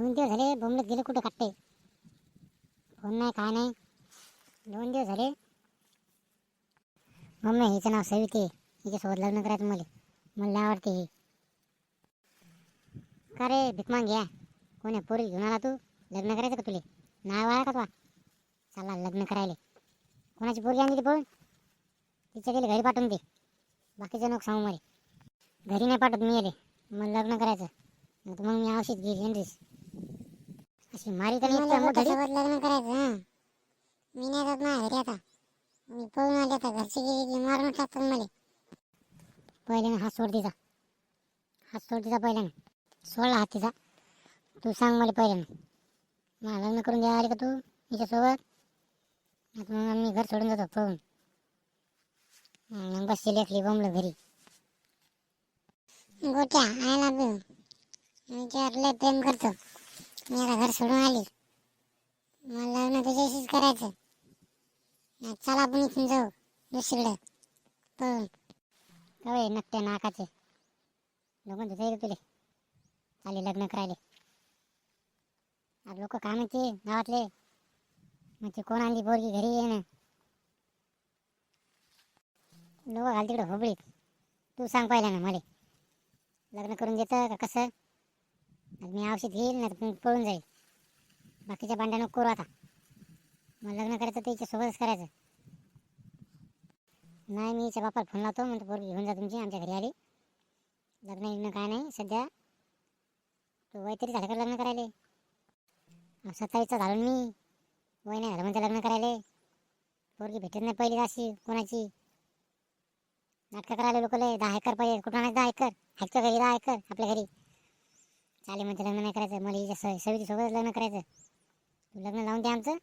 दोन दिवस झाले बोंबलत गेले कुठं काटते फोन नाही काय नाही. दोन दिवस झाले. मम्मी हिचं नाव सविते. आहे हिच्यासोबत लग्न करायचं मला. मला आवडते ही. का रे भिकमांग घ्या. कोण्या पोरी घेऊन आला तू? लग्न करायचं का तुले? नाव आला का तुला? चला लग्न करायला. कोणाची पोरगी आणली ती तिच्या गेले घरी पाठवून दे. बाकीचं नको सांगू मला. घरी नाही पाठवत मी येले. मला लग्न करायचं. तर मग मी औषध घेईल हेनरीस अशी मारी तर नाही इतक्या मोठ्या सोबत लग्न करायचं हं. मी नाही जात ना घरी आता. मी पळून आले आता घरचे गेले की मारून टाकतात मला. पहिल्यानं हात सोड तिचा. हात सोड तिचा पहिल्यानं. सोडला हात तिचा. तू सांग मला पहिल्यानं. मला लग्न करून आली का तू तिच्यासोबत मग मी घर सोडून जातो पळून. मग बस लेखली बोंबलं घरी. गोट्या आय लव्ह यू लय प्रेम करतो. मी आता घर सोडून आली. मला लग्न तुझ्याशीच करायचं नाही, चला आपण इथून जाऊ दुसरीकडे. पळून कवे नकटे नाकाचे. दोघं तुझे तुले. आले लग्न करायले. लोक काय म्हणते गावातले. म्हणजे कोण आणली पोरगी घरी ये ना लोक घाल तिकडे होबळीत. तू सांग पाहिलं ना मला. लग्न करून देतं का कसं? मी औषध घेईल ना तर पळून जाईल. बाकीच्या भांड्या नको करू आता. मग लग्न करायचं तर हिच्यासोबतच करायचं. नाही मी हिच्या बापाला फोन लावतो म्हणतो पोरगी घेऊन जा तुमची आमच्या घरी आली. लग्न बिग्न काय नाही सध्या. तो वय तरी झालं का लग्न करायले? अहो, सत्तावीसचा झालो मी. वय नाही झालं म्हणते लग्न करायले. पोरगी भेटत नाही पहिली अशी कोणाची? नाटकं करायला लोक लय दहा एकर पाहिजे कुठं नाही दहा एकर? हायचं घरी दहा एकर आपल्या घरी. चालेल म्हणते लग्न नाही करायचं. मला हिच्या सविती सोबतच लग्न करायचं. लग्न लावून दे आमचं.